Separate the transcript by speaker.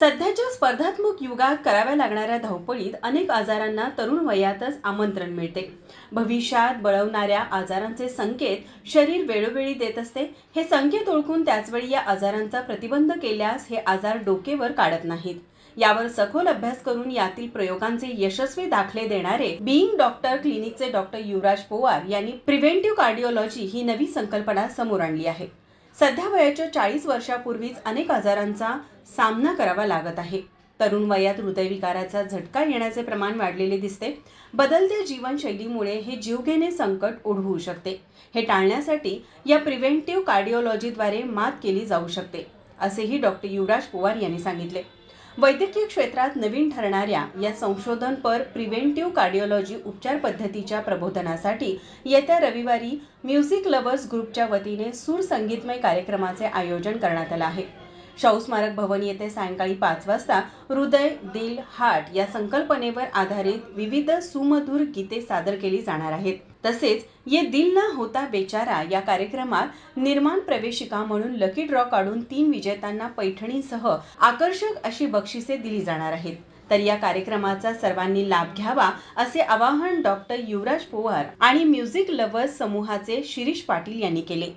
Speaker 1: सध्याच्या स्पर्धात्मक युगात कराव्या लागणाऱ्या धावपळीत अनेक आजारांना तरुण वयातच आमंत्रण मिळते. भविष्यात बळवणाऱ्या आजारांचे संकेत शरीर वेळोवेळी देत असते. हे संकेत ओळखून त्याचवेळी या आजारांचा प्रतिबंध केल्यास हे आजार डोकेवर काढत नाहीत. यावर सखोल अभ्यास करून यातील प्रयोगांचे यशस्वी दाखले देणारे बिईंग डॉक्टर क्लिनिकचे डॉक्टर युवराज पोवार यांनी प्रिव्हेंटिव्ह कार्डिओलॉजी ही नवी संकल्पना समोर आणली आहे. सध्या वयाच्या चाळीस वर्षापूर्वीच अनेक आजारांचा सामना करावा लागत आहे. तरुण वयात हृदयविकाराचा झटका येण्याचे प्रमाण वाढलेले दिसते. बदलत्या जीवनशैलीमुळे हे जीवघेणे संकट ओढवू शकते. हे टाळण्यासाठी या प्रिव्हेंटिव्ह कार्डिओलॉजीद्वारे मात केली जाऊ शकते असेही डॉक्टर युवराज पवार यांनी सांगितले. वैद्यकीय क्षेत्रात नवीन ठरणाऱ्या या संशोधनपर प्रिव्हेंटिव्ह कार्डिओलॉजी उपचार पद्धतीच्या प्रबोधनासाठी येत्या रविवारी म्युझिक लव्हर्स ग्रुपच्या वतीने सूर संगीतमय कार्यक्रमाचे आयोजन करण्यात आलं आहे. शाहू स्मारक भवन येथे सायंकाळी पाच वाजता हृदय दिल हार्ट या संकल्पनेवर आधारित विविध सुमधुर गीते सादर केली जाणार आहेत. तसेच ये दिल ना होता बेचारा या कार्यक्रमात निर्माण प्रवेशिका म्हणून लकी ड्रॉ काढून तीन विजेत्यांना पैठणीसह आकर्षक अशी बक्षिसे दिली जाणार आहेत. तर या कार्यक्रमाचा सर्वांनी लाभ घ्यावा असे आवाहन डॉक्टर युवराज पोवार आणि म्युझिक लव्हर्स समूहाचे शिरीष पाटील यांनी केले.